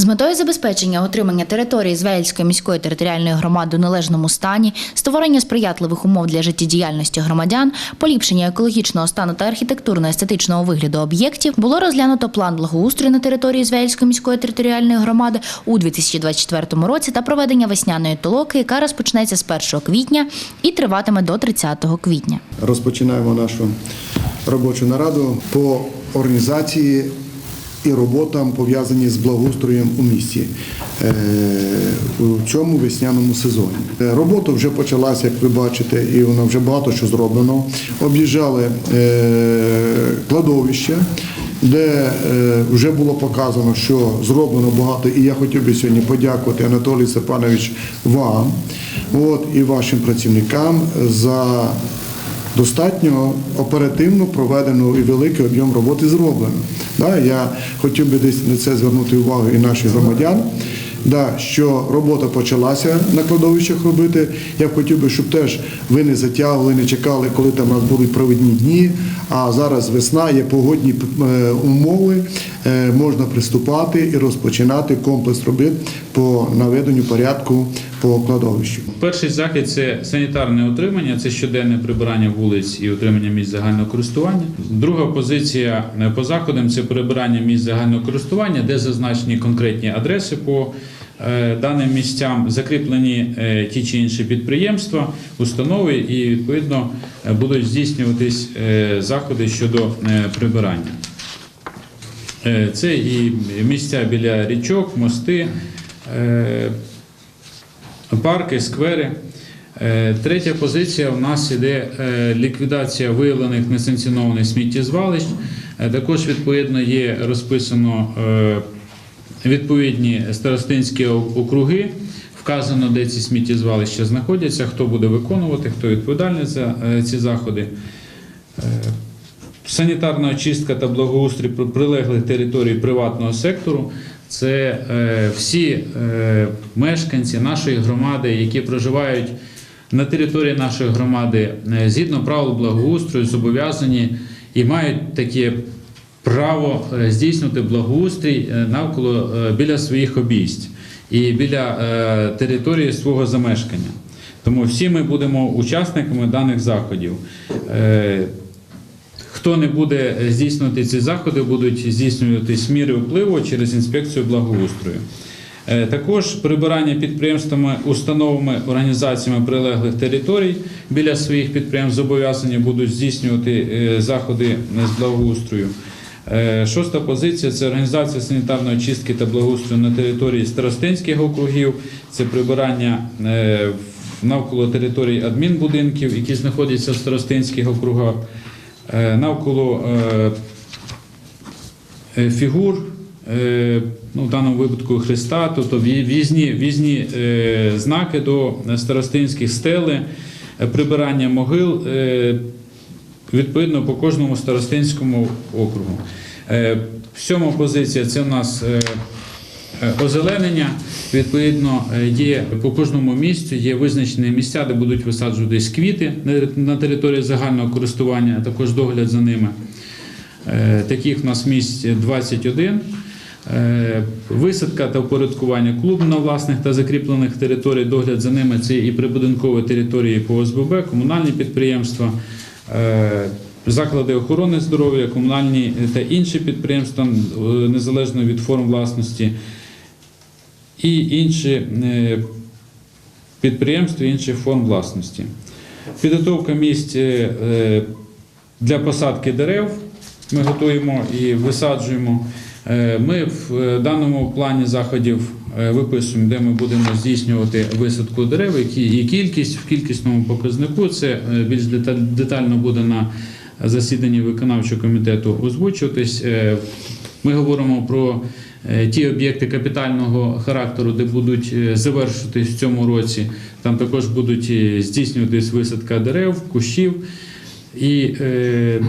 З метою забезпечення отримання території Звельської міської територіальної громади у належному стані, створення сприятливих умов для життєдіяльності громадян, поліпшення екологічного стану та архітектурно-естетичного вигляду об'єктів було розглянуто план благоустрою на території Звельської міської територіальної громади у 2024 році та проведення весняної толоки, яка розпочнеться з 1 квітня і триватиме до 30 квітня. Розпочинаємо нашу робочу нараду по організації і роботам пов'язані з благоустроєм у місті е, у цьому весняному сезоні. Е, Робота вже почалася, як ви бачите, і вона вже багато що зроблено. Об'їжджали е, кладовище, де вже було показано, що зроблено багато, і я хотів би сьогодні подякувати Анатолій Степанович вам от, і вашим працівникам за достатньо оперативно проведено і великий об'єм роботи зроблено. Я хотів би десь на це звернути увагу і наших громадян. Що робота почалася на кладовищах робити. Я хотів би, щоб теж ви не затягували, не чекали, коли там у нас будуть провідні дні. А зараз весна, є погодні е, умови, е, можна приступати і розпочинати комплекс робіт по наведенню порядку по кладовищу. Перший захід це санітарне утримання, це щоденне прибирання вулиць і утримання місць загального користування. Друга позиція е, по заходам це прибирання місць загального користування, де зазначені конкретні адреси по е, даним місцям, закріплені е, ті чи інші підприємства, установи, і відповідно будуть здійснюватись заходи щодо прибирання. Це і місця біля річок, мости. Парки, сквери. Е, Третя позиція у нас іде е, ліквідація виявлених несанкціонованих сміттєзвалищ. Е, Також відповідно є розписано відповідні старостинські округи. Вказано, де ці сміттєзвалища знаходяться, хто буде виконувати, хто відповідальний за ці заходи. Санітарна очистка та благоустрій прилеглих територій приватного сектору це е, всі е, мешканці нашої громади, які проживають на території нашої громади е, згідно правил благоустрою, зобов'язані і мають таке право здійснювати благоустрій навколо біля своїх обійсть і біля території свого замешкання. Тому всі ми будемо учасниками даних заходів. Е, Хто не буде здійснювати ці заходи, будуть здійснюватись міри впливу через інспекцію благоустрою. Е, Також прибирання підприємствами, установами, організаціями прилеглих територій біля своїх підприємств зобов'язані будуть здійснювати е, заходи з благоустрою. Е, Шоста позиція це організація санітарної очистки та благоустрою на території старостинських округів, це прибирання е, навколо територій адмінбудинків, які знаходяться в старостинських округах. Е, навколо е, е, фігур, ну, в даному випадку Христа, тобто в'ї- в'їзні, знаки до старостинських стели, прибирання могил, відповідно по кожному старостинському округу. Сьома позиція це у нас озеленення. Відповідно, е, є по кожному місцю є визначені місця, де будуть висаджуватись квіти на- території загального користування, а також догляд за ними. Е, Таких у нас місць 21. Е, Висадка та впорядкування клубно-власних та закріплених територій, догляд за ними це і прибудинкові території по ОСББ, комунальні підприємства, е, заклади охорони здоров'я, комунальні та інші підприємства е, незалежно від форм власності і інші е, підприємства інших форм власності. Підготовка місць е, е, для посадки дерев ми готуємо і висаджуємо. Ми в даному плані заходів виписуємо, де ми будемо здійснювати висадку дерев, і кількість в кількісному показнику. Це більш детально буде на засіданні виконавчого комітету озвучуватись. Ми говоримо про ті об'єкти капітального характеру, де будуть завершитись в цьому році. Там також будуть е, здійснюватись висадка дерев, кущів і е,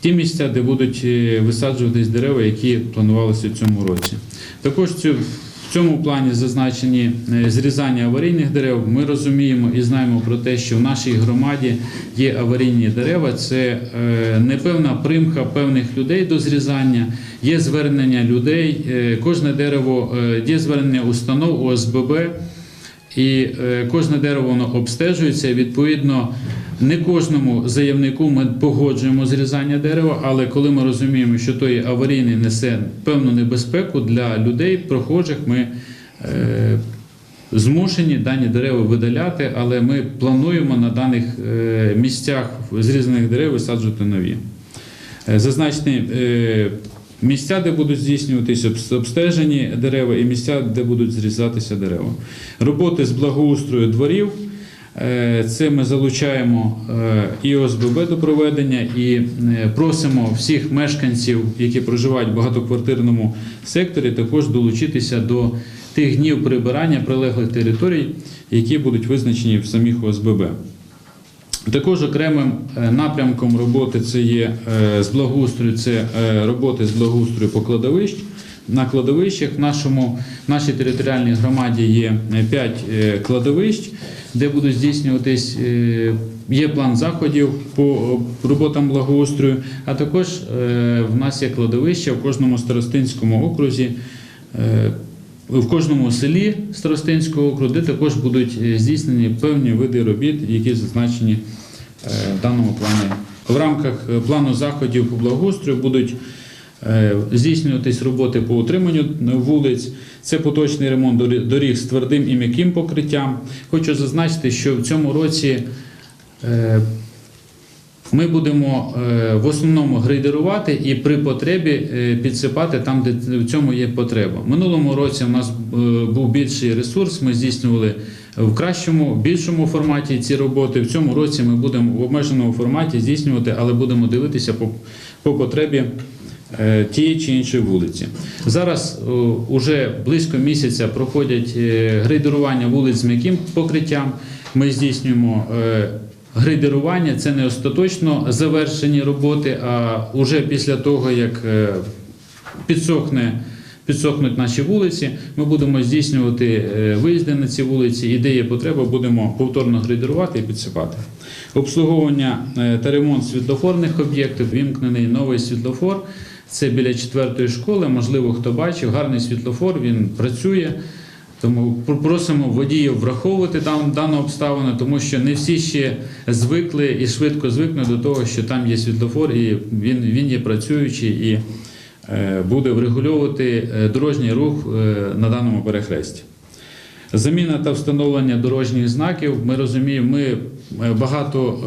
ті місця, де будуть е, висаджуватись дерева, які планувалися в цьому році. Також цю, в цьому плані зазначені е, зрізання аварійних дерев. Ми розуміємо і знаємо про те, що в нашій громаді є аварійні дерева. Це е, непевна примха певних людей до зрізання. Є звернення людей. е, Кожне дерево є звернення установ ОСББ. І кожне дерево воно обстежується. Відповідно, не кожному заявнику ми погоджуємо зрізання дерева, але коли ми розуміємо, що той аварійний несе певну небезпеку для людей, прохожих, ми е, змушені дані дерева видаляти, але ми плануємо на даних е, місцях зрізаних дерев висаджувати нові. Е, Зазначені місця, де будуть здійснюватися обстежені дерева, і місця, де будуть зрізатися дерева. Роботи з благоустрою дворів. Е, Це ми залучаємо е, і ОСББ до проведення, і е, просимо всіх мешканців, які проживають в багатоквартирному секторі, також долучитися до тих днів прибирання прилеглих територій, які будуть визначені в самих ОСББ. Також окремим напрямком роботи це є з благоустрою, це роботи з благоустрою по кладовищ. На кладовищах в нашому нашій територіальній громаді є 5 кладовищ, де будуть здійснюватись е, є план заходів по роботам благоустрою. А також е, в нас є кладовища в кожному старостинському окрузі. е, в кожному селі Старостинського округу, де також будуть е, здійснені певні види робіт, які зазначені е, в даному плані. В рамках е, плану заходів по благоустрою будуть е, здійснюватись роботи по утриманню вулиць. Це поточний ремонт доріг з твердим і м'яким покриттям. Хочу зазначити, що в цьому році е, ми будемо е, в основному грейдерувати і при потребі е, підсипати там, де в цьому є потреба. Минулому році у нас е, був більший ресурс. Ми здійснювали в кращому, більшому форматі ці роботи. В цьому році ми будемо в обмеженому форматі здійснювати, але будемо дивитися по, по потребі е, тієї чи іншої вулиці. Зараз е, уже близько місяця проходять е, грейдерування вулиць з м'яким покриттям. Ми здійснюємо. е, Грейдерування це не остаточно завершені роботи, а вже після того, як е, підсохне, підсохнуть наші вулиці, ми будемо здійснювати е, виїзди на ці вулиці, і де є потреба, будемо повторно грейдерувати і підсипати. Обслуговування е, та ремонт світлофорних об'єктів, вімкнений новий світлофор. Це біля четвертої школи. Можливо, хто бачив, гарний світлофор, він працює. Тому пр- просимо водіїв враховувати дан- дану обставину, тому що не всі ще звикли і швидко звикнуть до того, що там є світлофор, і він, він є працюючий і е, буде врегульовувати е, дорожній рух е, на даному перехресті. Заміна та встановлення дорожніх знаків. Ми розуміємо, ми багато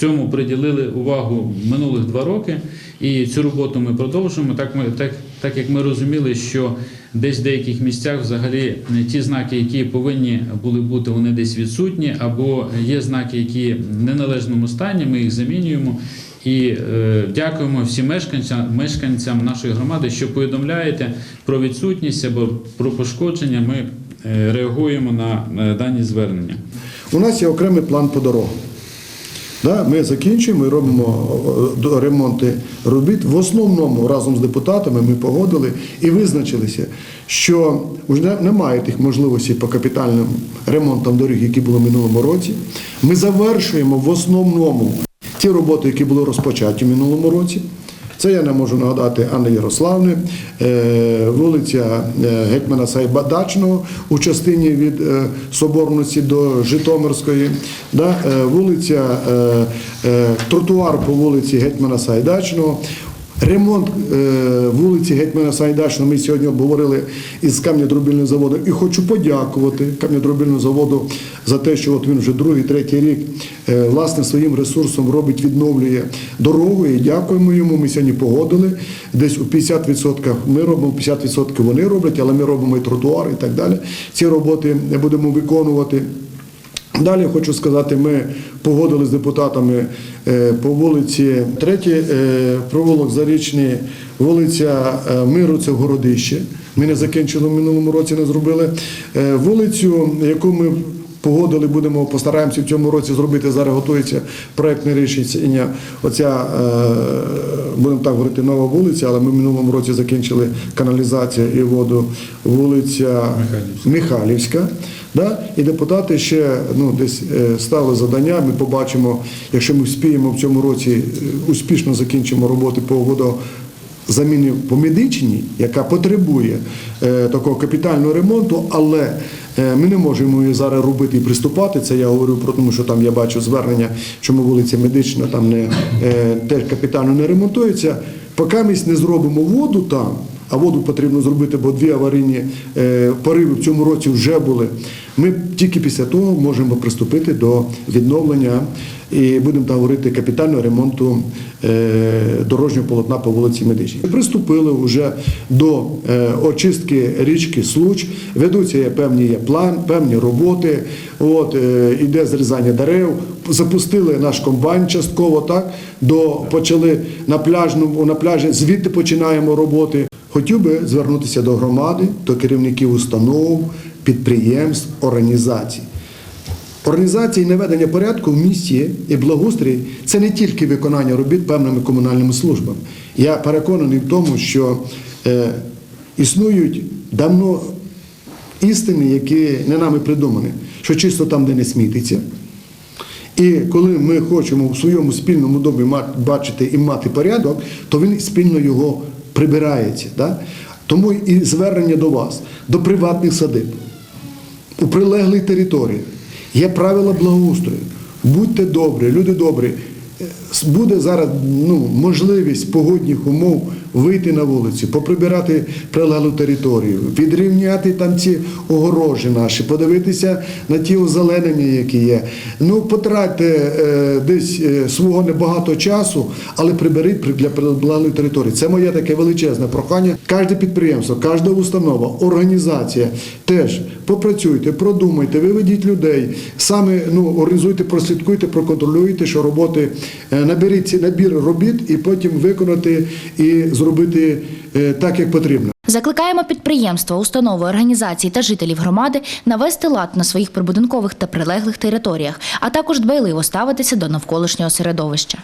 цьому приділили увагу минулих два роки, і цю роботу ми продовжуємо. Так, ми, так, так як ми розуміли, що десь в деяких місцях взагалі ті знаки, які повинні були бути, вони десь відсутні, або є знаки, які в неналежному стані, ми їх замінюємо. І е, дякуємо всім мешканцям, мешканцям нашої громади, що повідомляєте про відсутність або про пошкодження. Ми е, реагуємо на е, дані звернення. У нас є окремий план по дорогам. Да, ми закінчуємо ми робимо е, ремонти робіт. В основному разом з депутатами ми погодили і визначилися, що вже немає тих можливостей по капітальним ремонтам доріг, які були в минулому році. Ми завершуємо в основному ті роботи, які були розпочаті в минулому році. Це я не можу нагадати Анни Ярославни, е, вулиця е, Гетьмана Сайбадачного у частині від е, Соборності до Житомирської, вулиця, тротуар по вулиці Гетьмана Сайдачного. Ремонт е, вулиці Гетьмана Сайдачного ми сьогодні обговорили із кам'ядробільним заводом. І хочу подякувати кам'ядробільному заводу за те, що от він вже другий, третій рік е, власне своїм ресурсом робить, відновлює дорогу. І дякуємо йому. Ми сьогодні погодили. Десь у 50% ми робимо, 50% вони роблять, але ми робимо і тротуар, і так далі. Ці роботи будемо виконувати. Далі хочу сказати, ми погодили з депутатами е, по вулиці третій е, провулок Зарічний, вулиця е, Миру, це Городище. Ми не закінчили в минулому році, не зробили. Вулицю, яку ми погодили, будемо постараємося в цьому році зробити. Зараз готується проектне рішення. Оця будемо так говорити, нова вулиця, але ми в минулому році закінчили каналізацію і воду. Вулиця Михайлівська. Михайлівська. Да? І депутати ще ну, десь е, ставили завдання. Ми побачимо, якщо ми вспіємо в цьому році е, успішно закінчимо роботи по водо заміни по медичній, яка потребує е, такого капітального ремонту, але е, ми не можемо її зараз робити і приступати. Це я говорю про тому, що там я бачу звернення, чому вулиця медична там не е, теж капітально не ремонтується. Поки ми не зробимо воду там. А воду потрібно зробити, бо дві аварійні е, пориви в цьому році вже були. Ми тільки після того можемо приступити до відновлення і будемо там говорити капітального ремонту е, дорожнього полотна по вулиці Медичній. Приступили вже до е, очистки річки Случ. Ведуться певні план, певні роботи. От іде зрізання дерев. Запустили наш комбайн частково. Так до почали на пляжному на пляжі. Звідти починаємо роботи. Хотів би звернутися до громади, до керівників установ, підприємств, організацій. Організація і наведення порядку в місті і благоустрій це не тільки виконання робіт певними комунальними службами. Я переконаний в тому, що е, існують давно істини, які не нами придумані, що чисто там, де не смітиться. І коли ми хочемо в своєму спільному домі бачити і мати порядок, то він спільно його прибирається. Да? Тому і звернення до вас, до приватних садиб, у прилеглих території. є правила благоустрою. Будьте добрі, люди добрі. Буде зараз ну, можливість погодних умов вийти на вулицю, поприбирати прилеглу територію, відрівняти там ці огорожі наші, подивитися на ті озеленення, які є. Ну, потратьте е, десь е, свого небагато часу, але приберіть при- для прилеглої території. Це моє таке величезне прохання. Кожне підприємство, кожна установа, організація теж попрацюйте, продумайте, виведіть людей, саме ну, організуйте, прослідкуйте, проконтролюйте, що роботи е, наберіть набір робіт і потім виконати і зробити е, так, як потрібно. Закликаємо підприємства, установи, організації та жителів громади навести лад на своїх прибудинкових та прилеглих територіях, а також дбайливо ставитися до навколишнього середовища.